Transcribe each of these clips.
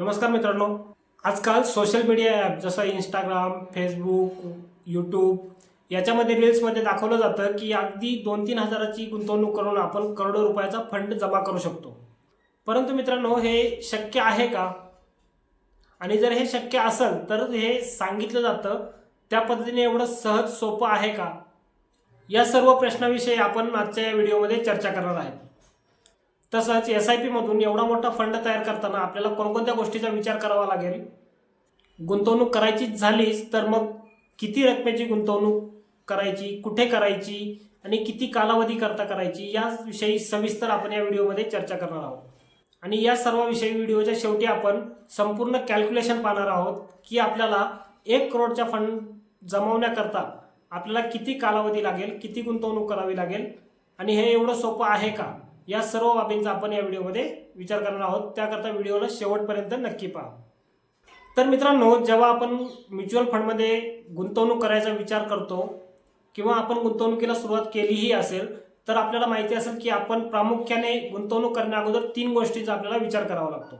नमस्कार मित्रांनो. आजकाल सोशल मीडिया ॲप जसं इंस्टाग्राम फेसबुक यूट्यूब याच्यामध्ये रील्समध्ये दाखवलं जातं की अगदी दोन तीन हजाराची गुंतवणूक करून आपण करोडो रुपयाचा फंड जमा करू शकतो. परंतु मित्रांनो हे शक्य आहे का? आणि जर हे शक्य असेल तर हे सांगितलं जातं त्या पद्धतीने एवढं सहज सोपं आहे का? या सर्व प्रश्नाविषयी आपण आजच्या या व्हिडिओमध्ये चर्चा करणार आहेत. तसंच एस आय पीमधून एवढा मोठा फंड तयार करताना आपल्याला कोणकोणत्या गोष्टीचा विचार करावा लागेल? गुंतवणूक करायचीच झालीच तर मग किती रकमेची गुंतवणूक करायची कुठे करायची आणि किती कालावधी करता करायची याविषयी सविस्तर आपण या व्हिडिओमध्ये चर्चा करणार आहोत. आणि या सर्वाविषयी व्हिडिओच्या शेवटी आपण संपूर्ण कॅल्क्युलेशन पाहणार आहोत की आपल्याला एक करोडचा फंड जमवण्याकरता आपल्याला किती कालावधी लागेल किती गुंतवणूक करावी लागेल आणि हे एवढं सोपं आहे का? या सर्व बाबींचा आपण या व्हिडिओमध्ये विचार करणार आहोत. त्याकरता व्हिडिओला शेवटपर्यंत नक्की पहा. तर मित्रांनो जेव्हा आपण म्युच्युअल फंडमध्ये गुंतवणूक करायचा विचार करतो किंवा आपण गुंतवणुकीला सुरुवात केलीही असेल तर आपल्याला माहिती असेल की आपण प्रामुख्याने गुंतवणूक करण्या अगोदर तीन गोष्टींचा आपल्याला विचार करावा लागतो.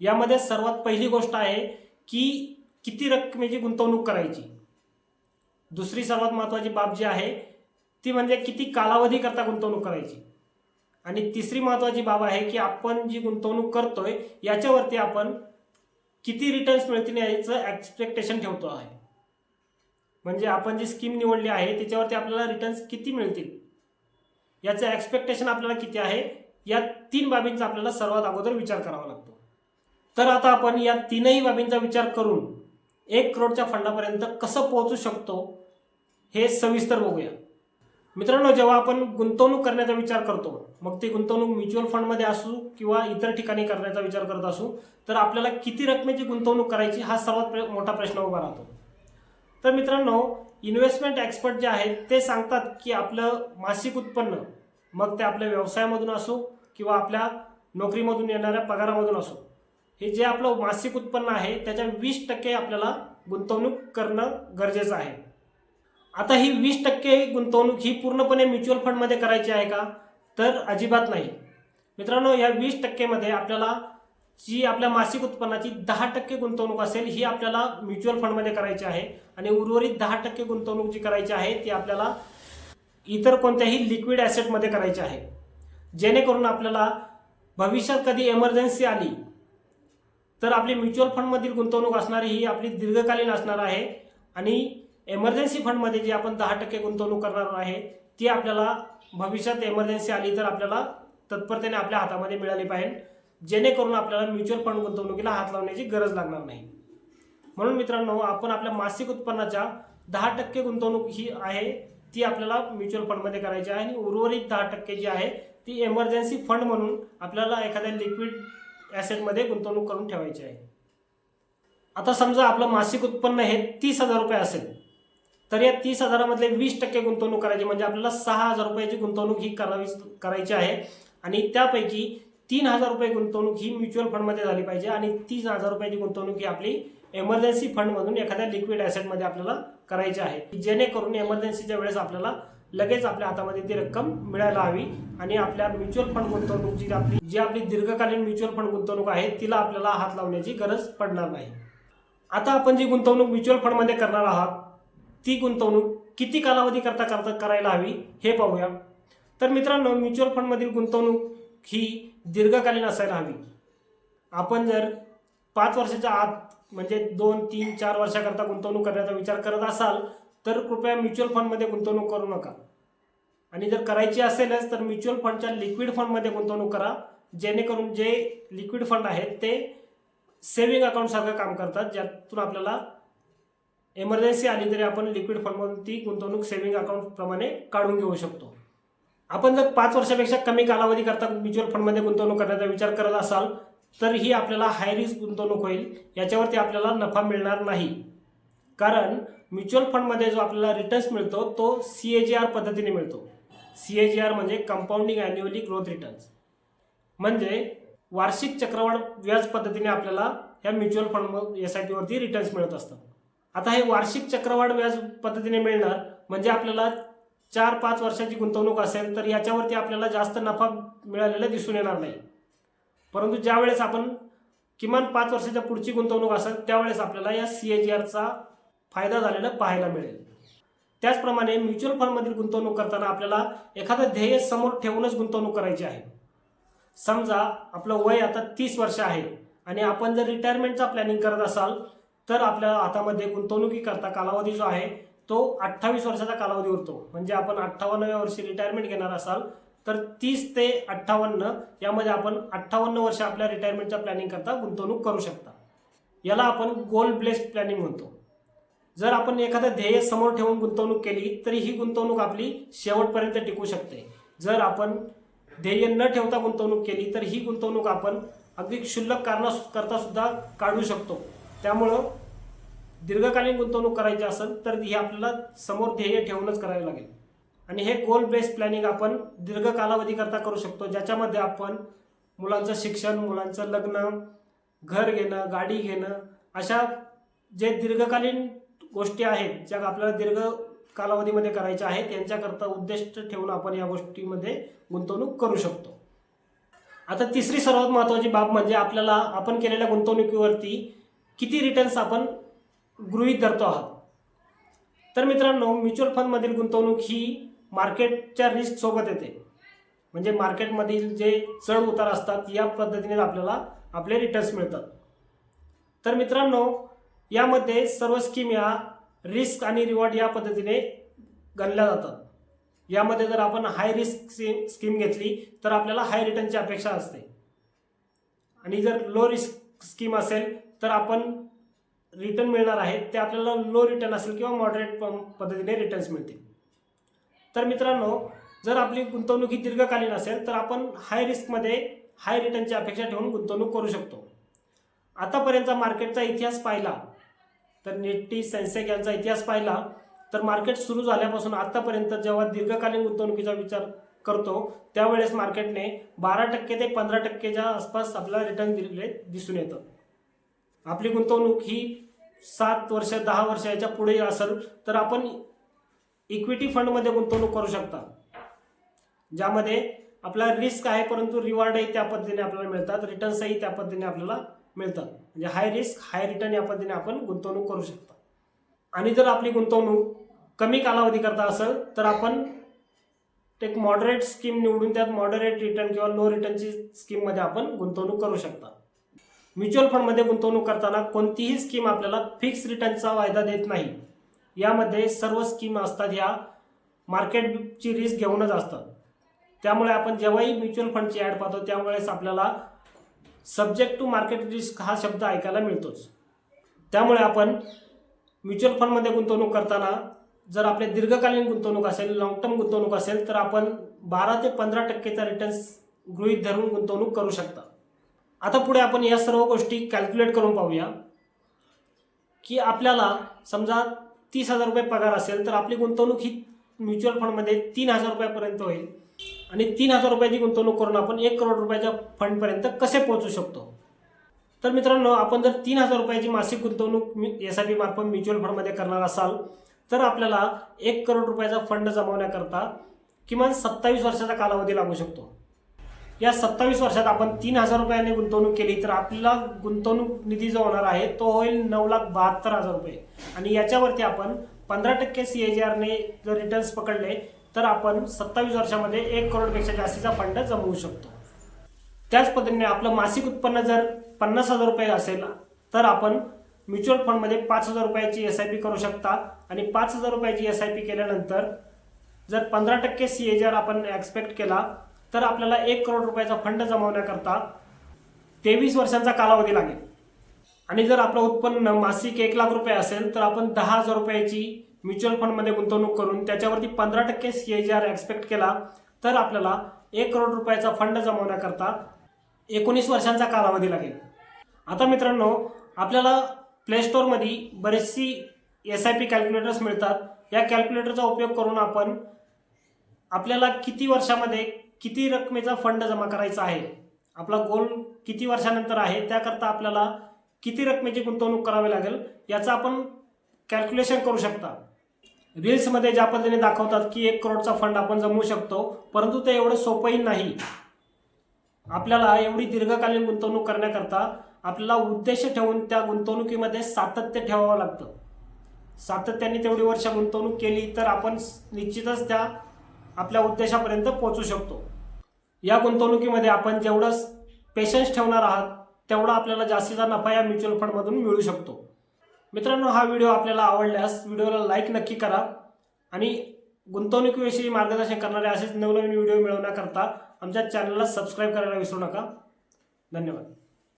यामध्ये सर्वात पहिली गोष्ट आहे की किती रकमेची गुंतवणूक करायची. दुसरी सर्वात महत्त्वाची बाब जी आहे ती म्हणजे किती कालावधीकरता गुंतवणूक करायची. आणि तिसरी महत्त्वाची बाब आहे की आपण जी गुंतवणूक करतोय याच्यावरती आपण किती रिटर्न्स मिळतील याचं एक्सपेक्टेशन ठेवतो आहे. म्हणजे आपण जी स्कीम निवडली आहे त्याच्यावरती आपल्याला रिटर्न्स किती मिळतील? याचं एक्सपेक्टेशन आपल्याला किती आहे? या तीन बाबींचा आपल्याला सर्वात अगोदर विचार करावा लागतो. तर आता आपण या तीनही बाबींचा विचार करून एक करोडच्या फंडापर्यंत कसं पोहोचू शकतो हे सविस्तर बघूया. मित्रांनो जेव्हा आपण गुंतवणूक करण्याचा विचार करतो मग ती गुंतवणूक म्युच्युअल फंडमध्ये असू किंवा इतर ठिकाणी करण्याचा विचार करत असू तर आपल्याला किती रकमेची गुंतवणूक करायची हा सर्वात प्र- मोठा प्रश्न उभा राहतो. तर मित्रांनो इन्व्हेस्टमेंट एक्सपर्ट जे आहेत ते सांगतात की आपलं मासिक उत्पन्न मग ते आपल्या व्यवसायामधून असो किंवा आपल्या नोकरीमधून येणाऱ्या पगारामधून असो हे जे आपलं मासिक उत्पन्न आहे त्याच्या वीस टक्के आपल्याला गुंतवणूक करणं गरजेचं आहे. आता ही वीस टक्के गुंतवणूक ही पूर्णपणे म्युच्युअल फंडमध्ये करायची आहे का? तर अजिबात नाही. मित्रांनो या वीस टक्केमध्ये आपल्याला जी आपल्या मासिक उत्पन्नाची दहा टक्के गुंतवणूक असेल ही आपल्याला म्युच्युअल फंडमध्ये करायची आहे. आणि उर्वरित दहा टक्के गुंतवणूक जी करायची आहे ती आपल्याला इतर कोणत्याही लिक्विड ॲसेटमध्ये करायची आहे. जेणेकरून आपल्याला भविष्यात कधी एमर्जन्सी आली तर आपली म्युच्युअल फंडमधील गुंतवणूक असणारी ही आपली दीर्घकालीन असणार आहे. आणि एमर्जन्सी फंडमध्ये जी आपण दहा टक्के गुंतवणूक करणार आहे ती आपल्याला भविष्यात एमर्जन्सी आली तर आपल्याला तत्परतेने आपल्या हातामध्ये मिळाली पाहिजे. जेणेकरून आपल्याला म्युच्युअल फंड गुंतवणुकीला हात लावण्याची गरज लागणार नाही. म्हणून मित्रांनो आपण आपल्या मासिक उत्पन्नाच्या दहा टक्के गुंतवणूक ही आहे ती आपल्याला म्युच्युअल फंडमध्ये करायची आहे आणि उर्वरित दहा टक्के जी आहे ती एमर्जन्सी फंड म्हणून आपल्याला एखाद्या लिक्विड ॲसेटमध्ये गुंतवणूक करून ठेवायची आहे. आता समजा आपलं मासिक उत्पन्न हे तीस हजार रुपये असेल. तर या तीस हजारामधले वीस टक्के गुंतवणूक करायची म्हणजे आपल्याला सहा हजार रुपयाची गुंतवणूक ही करावी करायची आहे. आणि त्यापैकी तीन हजार रुपये गुंतवणूक ही म्युच्युअल फंडमध्ये झाली पाहिजे आणि तीस हजार रुपयाची गुंतवणूक ही आपली एमर्जन्सी फंडमधून एखाद्या लिक्विड ॲसेटमध्ये आपल्याला करायची आहे. जेणेकरून एमर्जन्सीच्या वेळेस आपल्याला लगेच आपल्या हातामध्ये ती रक्कम मिळायला हवी आणि आपल्या म्युच्युअल फंड गुंतवणूक जी आपली जी आपली दीर्घकालीन म्युच्युअल फंड गुंतवणूक आहे तिला आपल्याला हात लावण्याची गरज पडणार नाही. आता आपण जी गुंतवणूक म्युच्युअल फंडमध्ये करणार आहात ती गुंतवणूक किती कालावधी करता करता करायला हवी हे पाहूया. तर मित्रांनो म्युच्युअल फंडमधील गुंतवणूक ही दीर्घकालीन असायला हवी. आपण जर पाच वर्षाच्या आत म्हणजे दोन तीन चार वर्षाकरता गुंतवणूक करण्याचा विचार करत असाल तर कृपया म्युच्युअल फंडमध्ये गुंतवणूक करू नका. आणि जर करायची असेलच तर म्युच्युअल फंडच्या लिक्विड फंडमध्ये गुंतवणूक करा जेणेकरून जे लिक्विड फंड आहेत ते सेविंग अकाउंटसारखं काम करतात ज्यातून आपल्याला एमर्जन्सी आली तरी आपण लिक्विड फंडमधून ती गुंतवणूक सेव्हिंग अकाउंटप्रमाणे काढून घेऊ शकतो. आपण जर पाच वर्षापेक्षा कमी कालावधी करता म्युच्युअल फंडमध्ये गुंतवणूक करण्याचा विचार करत असाल तर ही आपल्याला हाय रिस्क गुंतवणूक होईल याच्यावरती आपल्याला नफा मिळणार नाही. कारण म्युच्युअल फंडमध्ये जो आपल्याला रिटर्न्स मिळतो तो सी ए जी आर पद्धतीने मिळतो. सी ए जी आर म्हणजे कंपाऊंडिंग अॅन्युअली ग्रोथ रिटर्न्स म्हणजे वार्षिक चक्रवाढ व्याज पद्धतीने आपल्याला या म्युच्युअल फंड एस आय पीवरती रिटर्न्स मिळत असतात. आता हे वार्षिक चक्रवाढ व्याज पद्धतीने मिळणार म्हणजे आपल्याला चार पाच वर्षाची गुंतवणूक असेल तर याच्यावरती आपल्याला जास्त नफा मिळालेला दिसून येणार नाही. परंतु ज्यावेळेस आपण किमान पाच वर्षाच्या पुढची गुंतवणूक असेल त्यावेळेस आपल्याला या सी ए जी आरचा फायदा झालेला पाहायला मिळेल. त्याचप्रमाणे म्युच्युअल फंडमधील गुंतवणूक करताना आपल्याला एखादं ध्येय समोर ठेवूनच गुंतवणूक करायची आहे. समजा आपलं वय आता तीस वर्ष आहे आणि आपण जर रिटायरमेंटचा प्लॅनिंग करत असाल तर आपल्या हातामध्ये गुंतवणुकीकरता कालावधी जो आहे तो अठ्ठावीस वर्षाचा कालावधी उरतो. म्हणजे आपण अठ्ठावन्नव्या वर्षी रिटायरमेंट घेणार असाल तर तीस ते अठ्ठावन्न यामध्ये आपण अठ्ठावन्न वर्ष आपल्या रिटायरमेंटच्या प्लॅनिंग करता गुंतवणूक करू शकता. याला आपण गोल ब्लेस्ड प्लॅनिंग म्हणतो. जर आपण एखादं ध्येय समोर ठेवून गुंतवणूक केली तरी ही गुंतवणूक आपली शेवटपर्यंत टिकू शकते. जर आपण ध्येय न ठेवता गुंतवणूक केली तर ही गुंतवणूक आपण अगदी क्षुल्लक कारणा करता सुद्धा काढू शकतो. त्यामुळं दीर्घकालीन गुंतवणूक करायची असेल तर हे आपल्याला समोर ध्येय ठेवूनच करावे लागेल. आणि हे गोल बेस्ड प्लॅनिंग आपण दीर्घ कालावधीकरता करू शकतो ज्याच्यामध्ये आपण मुलांचं शिक्षण मुलांचं लग्न घर घेणं गाडी घेणं अशा जे दीर्घकालीन गोष्टी आहेत ज्या आपल्याला दीर्घ कालावधीमध्ये करायच्या आहेत यांच्याकरता उद्दिष्ट ठेवून आपण या गोष्टीमध्ये गुंतवणूक करू शकतो. आता तिसरी सर्वात महत्त्वाची बाब म्हणजे आपल्याला आपण केलेल्या गुंतवणुकीवरती किती रिटर्न्स आपण गृहीत धरतो आहात. तर मित्रांनो म्युच्युअल फंडमधील गुंतवणूक ही मार्केटच्या रिस्कसोबत येते. म्हणजे मार्केटमधील जे चढ उतार असतात या पद्धतीने आपल्याला आपले रिटर्न्स मिळतात. तर मित्रांनो यामध्ये सर्व स्कीम या रिस्क आणि रिवॉर्ड या पद्धतीने गणल्या जातात. यामध्ये जर आपण हाय रिस्क स्कीम घेतली तर आपल्याला हाय रिटर्नची अपेक्षा असते. आणि जर लो रिस्क स्कीम असेल तर आपण रिटर्न मिळणार आहेत ते आपल्याला लो रिटर्न असेल किंवा मॉडरेट पद्धतीने रिटर्न्स मिळतील. तर मित्रांनो जर आपली गुंतवणूक ही दीर्घकालीन असेल तर आपण हाय रिस्कमध्ये हाय रिटर्नची अपेक्षा ठेवून गुंतवणूक करू शकतो. आतापर्यंतचा मार्केटचा इतिहास पाहिला तर निफ्टी सेन्सेक यांचा इतिहास पाहिला तर मार्केट सुरू झाल्यापासून आतापर्यंत जेव्हा दीर्घकालीन गुंतवणुकीचा विचार करतो त्यावेळेस मार्केटने बारा टक्के ते पंधरा टक्केच्या आसपास आपल्याला रिटर्न दिलेले दिसून येतं. आपली गुंतवणूक ही सात वर्ष दहा वर्ष याच्यापुढे असेल तर आपण इक्विटी फंडमध्ये गुंतवणूक करू शकता. ज्यामध्ये आपला रिस्क आहे परंतु रिवॉर्डही त्या पद्धतीने आपल्याला मिळतात. रिटर्न्सही त्या पद्धतीने आपल्याला मिळतात. म्हणजे हाय रिस्क हाय रिटर्न या पद्धतीने आपण गुंतवणूक करू शकता. आणि जर आपली गुंतवणूक कमी कालावधी करता असेल तर आपण एक मॉडरेट स्कीम निवडून त्यात मॉडरेट रिटर्न किंवा लो रिटर्नची स्कीममध्ये आपण गुंतवणूक करू शकता. म्युच्युअल फंडमध्ये गुंतवणूक करताना कोणतीही स्कीम आपल्याला फिक्स रिटर्नचा वायदा देत नाही. यामध्ये सर्व स्कीम असतात ह्या मार्केटची रिस्क घेऊनच असतात. त्यामुळे आपण जेव्हाही म्युच्युअल फंडची ॲड पाहतो त्यामुळेच आपल्याला सब्जेक्ट टू मार्केट रिस्क हा शब्द ऐकायला मिळतोच. त्यामुळे आपण म्युच्युअल फंडमध्ये गुंतवणूक करताना जर आपले दीर्घकालीन गुंतवणूक असेल लॉंग टर्म गुंतवणूक असेल तर आपण बारा ते पंधरा टक्केचा रिटर्न्स गृहीत धरून गुंतवणूक करू शकता. आता पुढे आपण या सर्व गोष्टी कॅल्क्युलेट करून पाहूया. की आपल्याला समजा तीस हजार रुपये पगार असेल तर आपली गुंतवणूक ही म्युच्युअल फंडमध्ये तीन हजार रुपयापर्यंत होईल. आणि तीन हजार रुपयाची गुंतवणूक करून आपण एक करोड रुपयाच्या फंडपर्यंत कसे पोहोचू शकतो? तर मित्रांनो आपण जर तीन हजार रुपयाची मासिक गुंतवणूक एस आय पी मार्फत म्युच्युअल फंडमध्ये करणार असाल तर आपल्याला एक करोड रुपयाचा फंड जमवण्याकरता किमान सत्तावीस वर्षाचा कालावधी लागू शकतो. या सत्तावीस वर्षात आपण तीन हजार रुपयाने गुंतवणूक केली तर आपला गुंतवणूक निधी जो होणार आहे तो होईल नऊ लाख बहात्तर हजार रुपये. आणि याच्यावरती आपण पंधरा टक्के सी ए जी आरने जर रिटर्न्स पकडले तर आपण सत्तावीस वर्षामध्ये एक करोडपेक्षा जास्तीचा फंड जमवू शकतो. त्याच पद्धतीने आपलं मासिक उत्पन्न जर पन्नास हजार रुपये असेल तर आपण म्युच्युअल फंडमध्ये पाच हजार रुपयाची एस आय पी करू शकता. आणि पाच हजार रुपयाची एस आय पी केल्यानंतर जर पंधरा टक्के सी ए जी आर आपण एक्सपेक्ट केला तर आपल्याला एक करोड रुपयाचा फंड जमवण्याकरता तेवीस वर्षांचा कालावधी लागेल. आणि जर आपलं उत्पन्न मासिक एक लाख रुपये असेल तर आपण दहा हजार रुपयाची म्युच्युअल फंडमध्ये गुंतवणूक करून त्याच्यावरती पंधरा टक्के C A G R expect केला तर आपल्याला एक करोड रुपयाचा फंड जमवण्याकरता एकोणीस वर्षांचा कालावधी लागेल. आता मित्रांनो आपल्याला प्ले स्टोअरमध्ये बरेचशी एस आय पी कॅल्क्युलेटर्स मिळतात. या कॅल्क्युलेटरचा उपयोग करून आपण आपल्याला किती वर्षामध्ये किती रकमेचा फंड जमा करायचा आहे? आपला गोल किती वर्षानंतर आहे? त्याकरता आपल्याला किती रकमेची गुंतवणूक करावी लागेल? याचं आपण कॅल्क्युलेशन करू शकता. रील्समध्ये ज्या पद्धतीने दाखवतात की एक करोडचा फंड आपण जमवू शकतो परंतु ते एवढं सोपंही नाही. आपल्याला एवढी दीर्घकालीन गुंतवणूक करण्याकरता आपल्याला उद्देश ठेवून त्या गुंतवणुकीमध्ये सातत्य ठेवावं लागतं. सातत्याने तेवढी वर्ष गुंतवणूक केली तर आपण निश्चितच त्या आपल्या उद्देशापर्यंत पोहोचू शकतो. या गुंतवणुकीमध्ये आपण जेवढं पेशन्स ठेवणार आहात तेवढा आपल्याला जास्तीचा नफा या म्युच्युअल फंडमधून मिळू शकतो. मित्रांनो हा व्हिडिओ आपल्याला आवडल्यास व्हिडिओला लाईक नक्की करा आणि गुंतवणुकीविषयी मार्गदर्शन करणारे असेच नवनवीन व्हिडिओ मिळवण्याकरता आमच्या चॅनलला सबस्क्राईब करायला विसरू नका. धन्यवाद.